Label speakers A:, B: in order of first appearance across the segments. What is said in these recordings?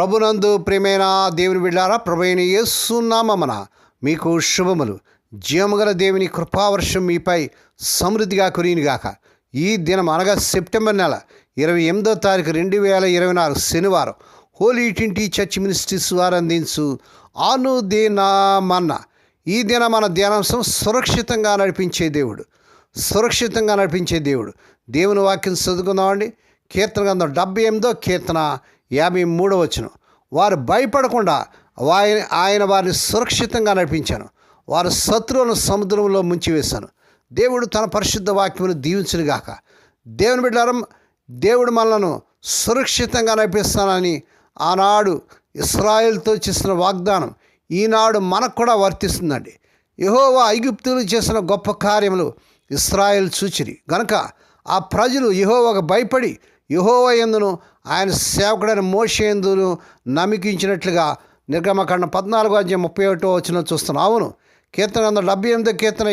A: ప్రభునందు ప్రేమైన దేవుని బిడ్డారా ప్రభైన యేసునామన మీకు శుభములు. జీవముగల దేవుని కృపావర్షం మీపై సమృద్ధిగా కురియునిగాక. ఈ దినం అనగా సెప్టెంబర్ నెల ఇరవై ఎనిమిదో తారీఖు రెండు వేల ఇరవై నాలుగు శనివారం హోలీ ట్వంటీ చర్చ్ మినిస్ట్రీస్ వారు అందించు ఆనుదేనామన్న ఈ దిన మన ధ్యానాంశం సురక్షితంగా నడిపించే దేవుడు. సురక్షితంగా నడిపించే దేవుడు. దేవుని వాక్యం చదువుకుందామండి. కీర్తన గంధం డెబ్బై ఎనిమిదో కీర్తన యాభై మూడో వచనం. వారు భయపడకుండా ఆయన ఆయన వారిని సురక్షితంగా నడిపించాను. వారు శత్రువులను సముద్రంలో ముంచివేశాను. దేవుడు తన పరిశుద్ధ వాక్యమును దీవించునుగాక దేవుని బిడ్డారం దేవుడు మనలను సురక్షితంగా నడిపిస్తానని ఆనాడు ఇస్రాయేల్తో చేసిన వాగ్దానం ఈనాడు మనకు కూడా వర్తిస్తుందండి. యహోవా ఐగుప్తులు చేసిన గొప్ప కార్యములు ఇస్రాయేల్ చూచిరి గనక ఆ ప్రజలు యహోవాకు భయపడి యుహోవయందును ఆయన సేవకుడైన మోషే నమికించినట్లుగా నిర్గమకాండ పద్నాలుగు అధ్యాయం ముప్పై ఒకటో వచ్చిన చూస్తున్నాం. అవును. కీర్తన వందల డెబ్బై ఎనిమిది కీర్తన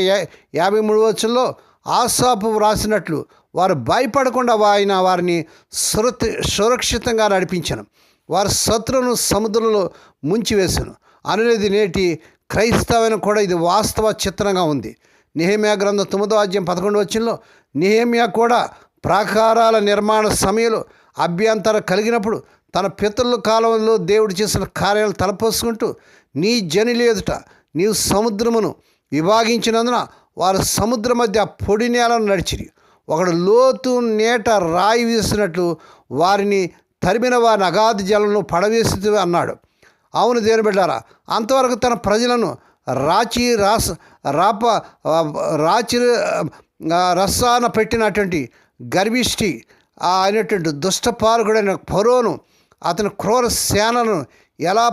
A: యాభై మూడు వచ్చంలో ఆసాపు వ్రాసినట్లు వారు భయపడకుండా ఆయన వారిని సురక్ష సురక్షితంగా నడిపించను. వారి శత్రువును సముద్రంలో ముంచివేశాను అనేది నేటి క్రైస్తవైన కూడా ఇది వాస్తవ చిత్రంగా ఉంది. నిహేమియా గ్రంథం తొమ్మిదో అధ్యాయం పదకొండు వచ్చినలో నిహేమియా కూడా ప్రాకారాల నిర్మాణ సమయంలో అభ్యంతరం కలిగినప్పుడు తన పితరుల కాలంలో దేవుడు చేసిన కార్యాలు తలపోసుకుంటూ నీ జనులు ఎదుట నీవు సముద్రమును విభాగించినందున వారు సముద్ర మధ్య పొడి నేలను నడిచిరి. ఒకడు లోతు నేట రాయి వేసినట్లు వారిని తరిమిన వారిని అగాధ జలంలో పడవేసి అన్నాడు. అవును దేని బిడ్డారా అంతవరకు తన ప్రజలను రాచి రాస రాప రాచి రస్సాన రసాన పెట్టినటువంటి గర్భిష్టి ఆ అయినటువంటి దుష్టపాలకుడైన పరోను అతని క్రూర సేనలను ఎలా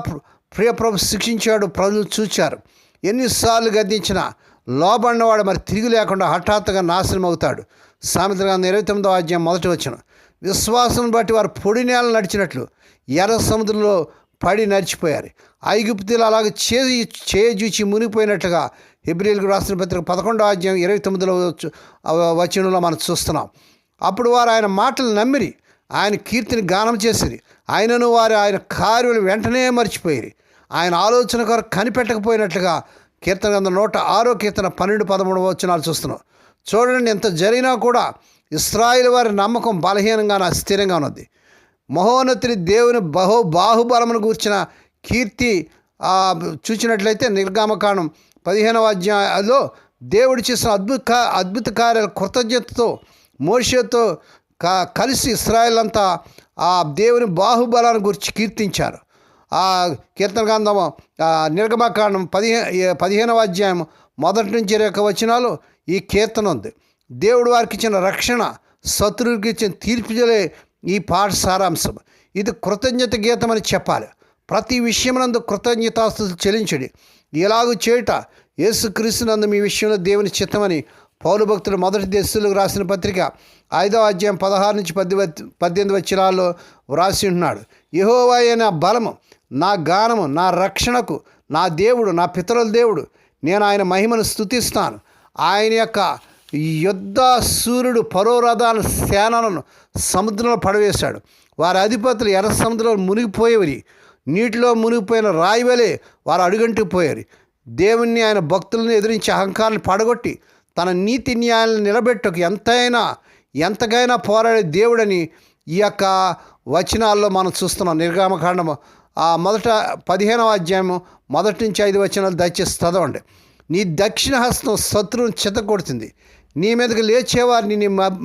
A: ప్రియప్రభు శిక్షించాడు ప్రజలు చూచారు. ఎన్నిసార్లు గద్దించిన లోబడినవాడు మరి తిరిగి లేకుండా హఠాత్తుగా నాశనం అవుతాడు సామెతగా ఇరవై తొమ్మిదో అధ్యాయం మొదటి వచ్చిన విశ్వాసం బట్టి వారు పొడి నేలను నడిచినట్లు ఎర్ర సముద్రంలో పడి నడిచిపోయారు. ఐగుప్తులు అలాగ చేయి చేజూచి మునిగిపోయినట్లుగా హెబ్రిల్కి రాసిన పత్రిక పదకొండో అధ్యాయం ఇరవై తొమ్మిదిలో వచ్చు- వచనంలో మనం చూస్తున్నాం. అప్పుడు వారు ఆయన మాటలు నమ్మిరి ఆయన కీర్తిని గానం చేసిరి. ఆయనను వారు ఆయన కార్యులు వెంటనే మర్చిపోయిరి. ఆయన ఆలోచన కొరకు కనిపెట్టకపోయినట్లుగా కీర్తన కింద నూట ఆరో కీర్తన పన్నెండు పదమూడు వచనాలు చూస్తున్నాం. చూడండి ఎంత జరిగినా కూడా ఇస్రాయిల్ వారి నమ్మకం బలహీనంగా అస్థిరంగా ఉన్నది మహోన్నతిని దేవుని బహు బాహుబలమును కూర్చిన కీర్తి చూసినట్లయితే నిర్గామకాండం పదిహేనవ అధ్యాయంలో దేవుడు చేసిన అద్భుత అద్భుత కార్యాల కృతజ్ఞతతో మోషతో క కలిసి ఇస్రాయల్ అంతా ఆ దేవుని బాహుబలాన్ని గురించి కీర్తించారు. ఆ కీర్తన గ్రంథం నిర్గమకాండం పదిహే పదిహేనవ అధ్యాయం మొదటి నుంచి ఇరవై వచనాలు ఈ కీర్తన ఉంది. దేవుడు వారికి ఇచ్చిన రక్షణ శత్రువుకి ఇచ్చిన తీర్పుజలే ఈ పాఠ సారాంశం ఇది కృతజ్ఞత గీతం అని చెప్పాలి. ప్రతి విషయమునందు కృతజ్ఞతాస్తులు చెల్లించండి. ఇలాగూ చేయుట యేసుక్రీస్తునందు మీ విషయంలో దేవుని చిత్తమని పౌరు భక్తులు మొదటి దేశులకు రాసిన పత్రిక ఐదవ అధ్యాయం పదహారు నుంచి పద్ది పద్దెనిమిది వచ్చినాల్లో వ్రాసి ఉంటున్నాడు. యహోవా నా బలము నా గానము నా రక్షణకు నా దేవుడు నా పితరుల దేవుడు నేను ఆయన మహిమను స్తుతిస్తాను. ఆయన యొక్క యుద్ధ సూర్యుడు పరోరథాల సేనలను సముద్రంలో పడవేశాడు. వారి అధిపతులు ఎర్ర సముద్రంలో మునిగిపోయేవి. నీటిలో మునిగిపోయిన రాయివలే వారు అడుగంటిపోయారు దేవుణ్ణి ఆయన భక్తులను ఎదిరించి అహంకారాన్ని పడగొట్టి తన నీతి న్యాయాలను నిలబెట్టకు ఎంతైనా ఎంతకైనా పోరాడే దేవుడని ఈ యొక్క వచనాల్లో మనం చూస్తున్నాం. నిర్గామకాండము ఆ మొదట పదిహేనవ అధ్యాయము మొదటి నుంచి ఐదు వచనాలు దయచేసి చదవండి. నీ దక్షిణ హస్తం శత్రువును చెత్తకొడుతుంది నీ మీదకి లేచేవారిని నీ మ-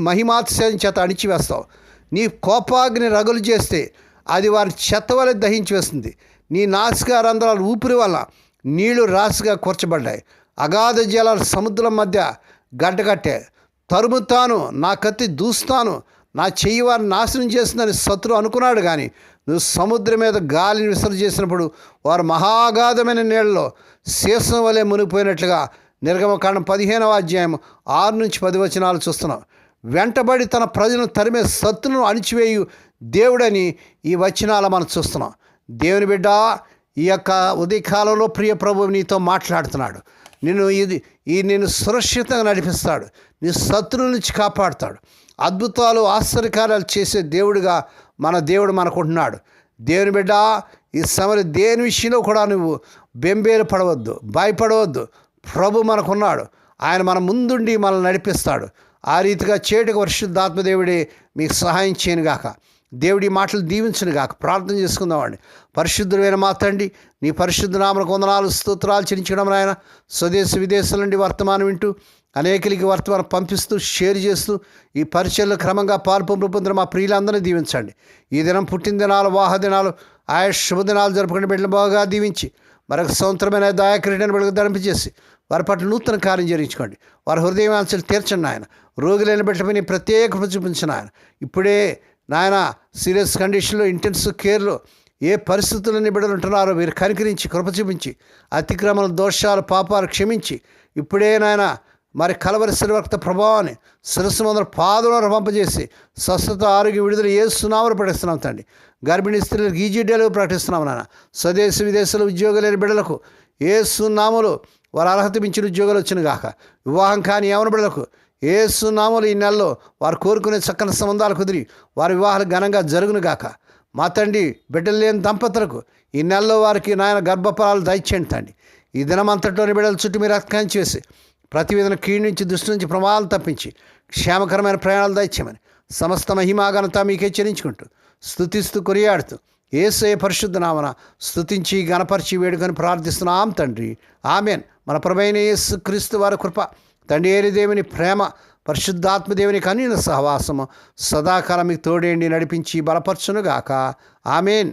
A: చేత అణిచివేస్తావు. నీ కోపాగ్ని రగులు చేస్తే అది వారి చెత్త వలె దహించి వేస్తుంది. నీ నాసిక రంధ్రాలు ఊపిరి వల్ల నీళ్ళు రాశిగా కూర్చబడ్డాయి. అగాధ జలాలు సముద్రం మధ్య గడ్డకట్టే తరుముతాను నా కత్తి దూస్తాను నా చెయ్యి వారిని నాశనం చేస్తుందని శత్రు అనుకున్నాడు కానీ నువ్వు సముద్రం మీద గాలిని విసర్జేసినప్పుడు వారు మహాగాధమైన నీళ్ళలో శీర్షం వలె మునిగిపోయినట్లుగా నిర్గమకాండం పదిహేనవ అధ్యాయం ఆరు నుంచి పది వచనాలు చూస్తున్నాం. వెంటబడి తన ప్రజలను తరిమే శత్రులను అణిచివేయు దేవుడని ఈ వచనాలు మనం చూస్తున్నాం. దేవుని బిడ్డ ఈ యొక్క ఉదయకాలంలో ప్రియ ప్రభు నీతో మాట్లాడుతున్నాడు. నిన్ను ఇది ఈ నిన్ను సురక్షితంగా నడిపిస్తాడు. నీ శత్రువుల నుంచి కాపాడుతాడు. అద్భుతాలు ఆశ్చర్యకార్యాలు చేసే దేవుడిగా మన దేవుడు మనకుంటున్నాడు. దేవుని బిడ్డ ఈ సమరి దేని విషయంలో కూడా నువ్వు బెంబేలు పడవద్దు భయపడవద్దు. ప్రభు మనకున్నాడు. ఆయన మన ముందుండి మనల్ని నడిపిస్తాడు. ఆ రీతిగా చేటుకు పరిశుద్ధాత్మదేవుడే మీకు సహాయం చేయను గాక. దేవుడి మాటలు దీవించను గాక. ప్రార్థన చేసుకుందామండి పరిశుద్ధులైన మా తండ్రి నీ పరిశుద్ధ నామలకు వందనాలు స్తోత్రాలు చెల్లించడం నాయన. స్వదేశ విదేశాల నుండి వర్తమానం వింటూ అనేకలకి వర్తమానం పంపిస్తూ షేర్ చేస్తూ ఈ పరిచయలు క్రమంగా పాల్పొంపు పొందిన మా ప్రియులందరినీ దీవించండి. ఈ దినం పుట్టిన దినాలు వాహ దినాలు ఆయా శుభదినాలు జరుపుకుని బిడ్డలు బాగా దీవించి మరొక సంవత్సరమైన దయాక్రీడను బిడ్డకు ధరింపజేసి వారి పట్ల నూతన కార్యం జరించుకోండి వారి హృదయం ఆంక్షలు తీర్చండి ఆయన రోగులైన బిడ్డపై ప్రత్యేక చూపించిన ఆయన ఇప్పుడే నాయన సీరియస్ కండిషన్లో ఇంటెన్సివ్ కేర్లో ఏ పరిస్థితులని బిడ్డలు ఉంటున్నారో మీరు కనికరించి కృప చూపించి అతిక్రమణ దోషాలు పాపాలు క్షమించి ఇప్పుడే నాయన మరి కలవరి శ్రీవక్త ప్రభావాన్ని శిరస్సు మొదలు పాదం పంపజేసి స్వస్థత ఆరోగ్య విడుదల ఏ సునామలు ప్రకటిస్తున్నాం తండ్రి. గర్భిణీ స్త్రీలకు ఈజీ డెలివరీ ప్రకటిస్తున్నాం నాన్న. స్వదేశ విదేశాల ఉద్యోగం లేని బిడ్డలకు ఏ సునామలు వారు అర్హత మించిన ఉద్యోగాలు వచ్చిన గాక. వివాహం కాని యవన బిడ్డలకు ఏ సునామలు ఈ నెలలో వారు కోరుకునే చక్కని సంబంధాలు కుదిరి వారి వివాహాలు ఘనంగా జరుగును గాక. మా తండ్రి బిడ్డలు లేని దంపతులకు ఈ నెలలో వారికి నాయన గర్భఫలాలు దయచేయండి తండ్రి. ఈ దినమంతటిలోని బిడ్డల చుట్టూ మీరు రక్తం చేసి ప్రతివేదన కీడు నుంచి దృష్టి నుంచి ప్రమాదాలు తప్పించి క్షేమకరమైన ప్రయాణాలు దయచేయమని సమస్త మహిమాఘనత మీకే చెల్లించుకుంటూ స్థుతిస్తూ కొరియాడుతూ ఏసే పరిశుద్ధ నామన స్థుతించి గణపరిచి వేడుకొని ప్రార్థిస్తున్నాం తండ్రి. ఆమెన్. మన ప్రభైన యేసు క్రీస్తు వారి కృప తండ్రి ఏరి దేవుని ప్రేమ పరిశుద్ధాత్మదేవుని కనీన సహవాసము సదాకాలం మీకు తోడేండి నడిపించి బలపరచునుగాక. ఆమెన్.